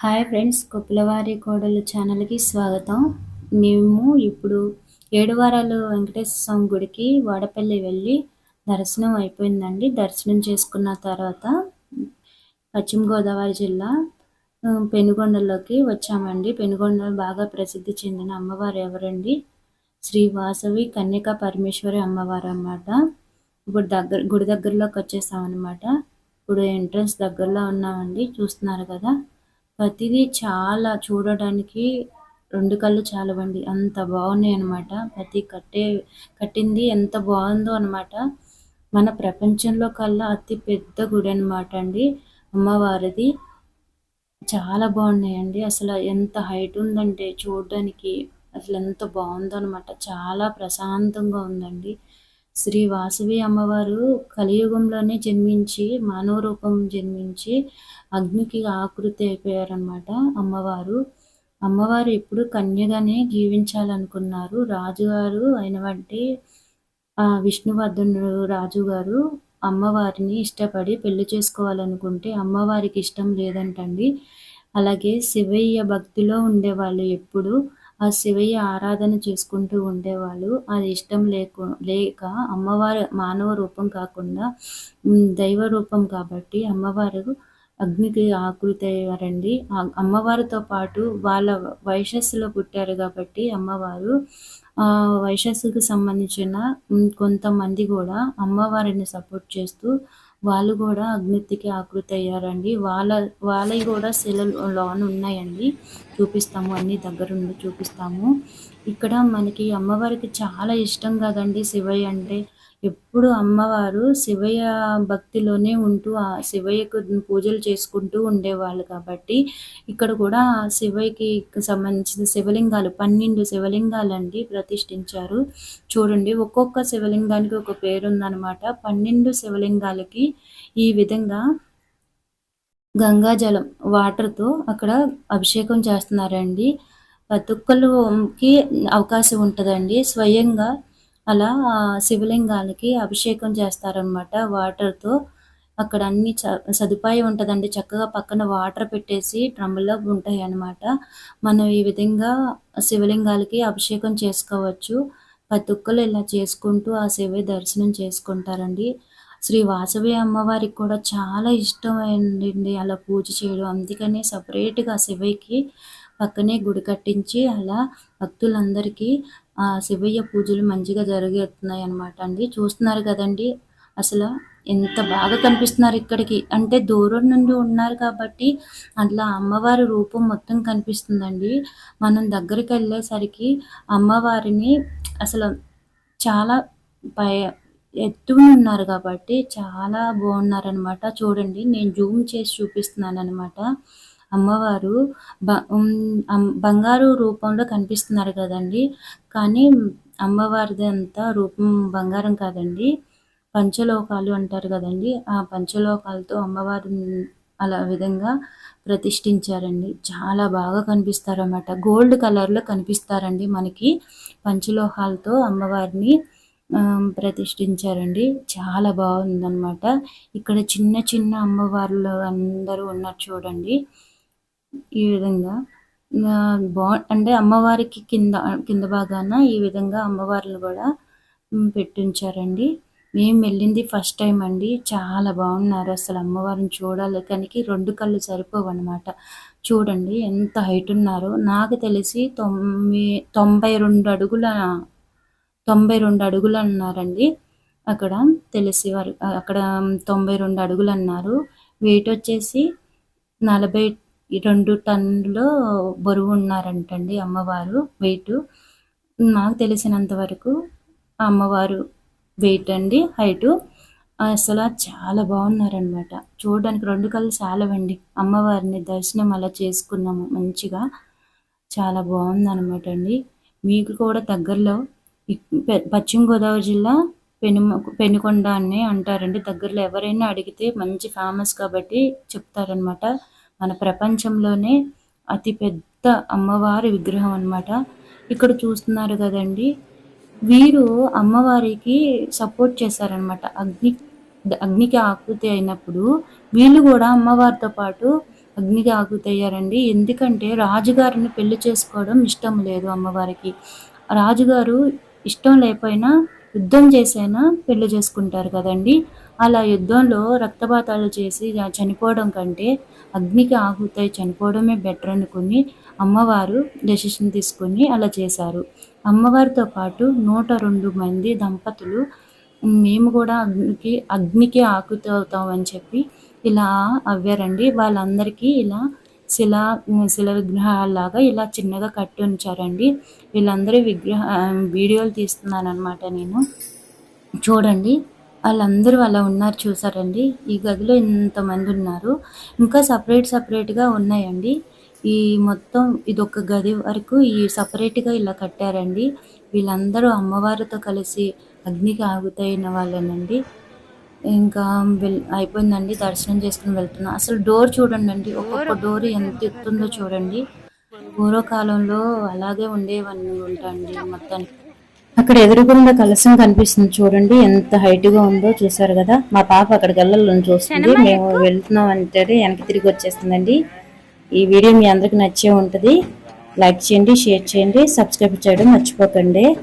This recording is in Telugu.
హాయ్ ఫ్రెండ్స్ కొప్పులవారి కోడలు ఛానల్కి స్వాగతం. మేము ఇప్పుడు ఏడు వారాలు వెంకటేశ్వర స్వామి గుడికి వాడపల్లి వెళ్ళి దర్శనం అయిపోయిందండి. దర్శనం చేసుకున్న తర్వాత పశ్చిమ గోదావరి జిల్లా పెనుగొండలోకి వచ్చామండి. పెనుగొండ బాగా ప్రసిద్ధి చెందిన అమ్మవారు ఎవరండి? శ్రీ వాసవి కన్యక పరమేశ్వరి అమ్మవారు అన్నమాట. ఇప్పుడు దగ్గర గుడి దగ్గరలోకి వచ్చేసామన్నమాట. అనమాట ఇప్పుడు ఎంట్రన్స్ దగ్గరలో ఉన్నామండి. చూస్తున్నారు కదా. ప్రతిదీ చాలా చూడడానికి రెండు కళ్ళు చాలవండి. అంత బాగున్నాయి అనమాట ప్రతి కట్టే కట్టింది ఎంత బాగుందో అనమాట మన ప్రపంచంలో కల్లా అతి పెద్ద గుడి అనమాట అండి. అమ్మవారిది. చాలా బాగున్నాయండి. అసలు ఎంత హైట్ ఉందంటే చూడడానికి అసలు ఎంత బాగుందో అనమాట చాలా ప్రశాంతంగా ఉందండి. శ్రీ వాసవి అమ్మవారు కలియుగంలోనే జన్మించి మానవ రూపం జన్మించి అగ్నికి ఆకృతి అయిపోయారనమాట అమ్మవారు. అమ్మవారు ఎప్పుడు కన్యగానే జీవించాలనుకున్నారు. రాజుగారు అయిన వంటి విష్ణువర్ధనుడు రాజుగారు అమ్మవారిని ఇష్టపడి పెళ్ళి చేసుకోవాలనుకుంటే అమ్మవారికి ఇష్టం లేదంటండి. అలాగే శివయ్య భక్తిలో ఉండేవాళ్ళు ఎప్పుడు ఆ శివయ్య ఆరాధన చేసుకుంటూ ఉండేవాళ్ళు. అది ఇష్టం లేకు లేక అమ్మవారు మానవ రూపం కాకుండా దైవ రూపం కాబట్టి అమ్మవారు అగ్నికి ఆకృతి అయ్యారండి అమ్మవారితో పాటు వాళ్ళ వైశస్సులో పుట్టారు కాబట్టి అమ్మవారు వైశస్సుకు సంబంధించిన కొంతమంది కూడా అమ్మవారిని సపోర్ట్ చేస్తూ వాళ్ళు కూడా అగ్నితికి ఆకృతి అయ్యారండి. వాళ్ళ వాళ్ళవి కూడా శిలలోన ఉన్నాయండి. చూపిస్తాము అన్ని దగ్గరుండి చూపిస్తాము. ఇక్కడ మనకి అమ్మవారికి చాలా ఇష్టం కదండి శివయ్య అంటే. ఎప్పుడు అమ్మవారు శివయ్య భక్తిలోనే ఉంటూ ఆ శివయ్యకు పూజలు చేసుకుంటూ ఉండేవాళ్ళు కాబట్టి ఇక్కడ కూడా శివయ్యకి సంబంధించిన శివలింగాలు పన్నెండు శివలింగాలు అండి ప్రతిష్ఠించారు. చూడండి ఒక్కొక్క శివలింగానికి ఒక పేరు ఉందన్నమాట పన్నెండు శివలింగాలకి ఈ విధంగా గంగాజలం వాటర్తో అక్కడ అభిషేకం చేస్తున్నారండి. ప్రతి అవకాశం ఉంటుందండి. స్వయంగా అలా శివలింగాలకి అభిషేకం చేస్తారనమాట వాటర్తో. అక్కడ అన్ని సదుపాయం ఉంటుందండి. చక్కగా పక్కన వాటర్ పెట్టేసి డ్రమ్ముల్లో ఉంటాయి అన్నమాట మనం ఈ విధంగా శివలింగాలకి అభిషేకం చేసుకోవచ్చు. ప్రతి ఒక్కరు ఇలా చేసుకుంటూ ఆ శివ దర్శనం చేసుకుంటారండి. శ్రీ వాసవి అమ్మవారికి కూడా చాలా ఇష్టమైందండి అలా పూజ చేయడం. అందుకనే సపరేట్గా శివయ్యకి పక్కనే గుడి కట్టించి అలా భక్తులందరికీ శివయ్య పూజలు మంచిగా జరిగేస్తున్నాయి అనమాట అండి చూస్తున్నారు కదండి అసలు ఎంత బాగా కనిపిస్తున్నారు ఇక్కడికి. అంటే దూరం నుండి ఉన్నారు కాబట్టి అట్లా అమ్మవారి రూపం మొత్తం కనిపిస్తుందండి. మనం దగ్గరికి వెళ్ళేసరికి అమ్మవారిని అసలు చాలా పై ఎత్తుగా ఉన్నారు కాబట్టి చాలా బాగున్నారనమాట చూడండి నేను జూమ్ చేసి చూపిస్తున్నాను అనమాట అమ్మవారు బ బంగారు రూపంలో కనిపిస్తున్నారు కదండి. కానీ అమ్మవారిది అంతా రూపం బంగారం కాదండి. పంచలోకాలు అంటారు కదండి. ఆ పంచలోకాలతో అమ్మవారిని అలా విధంగా ప్రతిష్ఠించారండి. చాలా బాగా కనిపిస్తారు అన్నమాట గోల్డ్ కలర్లో కనిపిస్తారండి మనకి. పంచలోహాలతో అమ్మవారిని ప్రతిష్ఠించారండి. చాలా బాగుందన్నమాట. ఇక్కడ చిన్న చిన్న అమ్మవార్లు అందరూ ఉన్నారు చూడండి. ఈ విధంగా. బా అంటే అమ్మవారికి కింద కింద భాగాన ఈ విధంగా అమ్మవార్లు కూడా పెట్టించారండి. మేము వెళ్ళింది ఫస్ట్ టైం అండి. చాలా బాగున్నారు అసలు అమ్మవారిని చూడాలి. కానీ రెండు కళ్ళు సరిపోవు అనమాట చూడండి ఎంత హైట్ ఉన్నారో. నాకు తెలిసి తొమ్మి తొంభై రెండు అడుగుల తొంభై రెండు అడుగులు అన్నారండి. అక్కడ తెలిసి వారు అక్కడ తొంభై రెండు అడుగులు అన్నారు. వెయిట్ వచ్చేసి నలభై ఈ రెండు టన్నులు బరువు ఉన్నారంటండి అమ్మవారు వెయిట్. నాకు తెలిసినంత వరకు అమ్మవారు వెయిట్ అండి హైటు. అసలు చాలా బాగున్నారనమాట. చూడడానికి రెండు కళ్ళు చాలవండి. అమ్మవారిని దర్శనం అలా చేసుకున్నాము మంచిగా. చాలా బాగుందనమాట అండి. మీకు కూడా దగ్గరలో పశ్చిమ గోదావరి జిల్లా పెను పెనుకొండ అని అంటారండి. దగ్గరలో ఎవరైనా అడిగితే మంచి ఫేమస్ కాబట్టి చెప్తారనమాట. మన ప్రపంచంలోనే అతి పెద్ద అమ్మవారి విగ్రహం అనమాట ఇక్కడ చూస్తున్నారు కదండి. వీరు అమ్మవారికి సపోర్ట్ చేశారనమాట అగ్ని అగ్నికి ఆకృతి అయినప్పుడు వీళ్ళు కూడా అమ్మవారితో పాటు అగ్నికి ఆకృతి అయ్యారండి. ఎందుకంటే రాజుగారిని పెళ్ళి చేసుకోవడం ఇష్టం లేదు అమ్మవారికి. రాజుగారు ఇష్టం లేకపోయినా యుద్ధం చేసైనా పెళ్ళి చేసుకుంటారు కదండి. అలా యుద్ధంలో రక్తపాతాలు చేసి చనిపోవడం కంటే అగ్నికి ఆగుతాయి చనిపోవడమే బెటర్ అనుకుని అమ్మవారు డెసిషన్ తీసుకుని అలా చేశారు. అమ్మవారితో పాటు నూట రెండు మంది దంపతులు మేము కూడా అగ్నికి అగ్నికి ఆకుతవుతాం అని చెప్పి ఇలా అవ్వారండి. వాళ్ళందరికీ ఇలా శిలా శిల విగ్రహాలాగా ఇలా చిన్నగా కట్టి ఉంచారండి. వీళ్ళందరూ విగ్రహ వీడియోలు తీస్తున్నాను అనమాట నేను. చూడండి వాళ్ళందరూ అలా ఉన్నారు చూసారండి. ఈ గదిలో ఇంతమంది ఉన్నారు. ఇంకా సపరేట్ సపరేట్గా ఉన్నాయండి. ఈ మొత్తం ఇది ఒక గది వరకు ఈ సపరేట్గా ఇలా కట్టారండి. వీళ్ళందరూ అమ్మవారితో కలిసి అగ్నికి ఆగుతైన వాళ్ళేనండి. ఇంకా అయిపోయిందండి. దర్శనం చేసుకుని వెళ్తున్నాం. అసలు డోర్ చూడండి అండి ఒక్కొక్క డోర్ ఎంత ఎత్తుందో చూడండి. పూర్వకాలంలో అలాగే ఉండేవన్నీ ఉంటాయండి మొత్తానికి. అక్కడ ఎదురుగుండా కలసం కనిపిస్తుంది చూడండి. ఎంత హైట్గా ఉందో చూసారు కదా. మా పాప అక్కడికి వెళ్ళాలని చూస్తుంది. మేము వెళ్తున్నాం అంటే వెనక్కి తిరిగి వచ్చేస్తుందండి. ఈ వీడియో మీ అందరికి నచ్చే ఉంటది. లైక్ చేయండి షేర్ చేయండి సబ్స్క్రైబ్ చేయడం మర్చిపోకండి.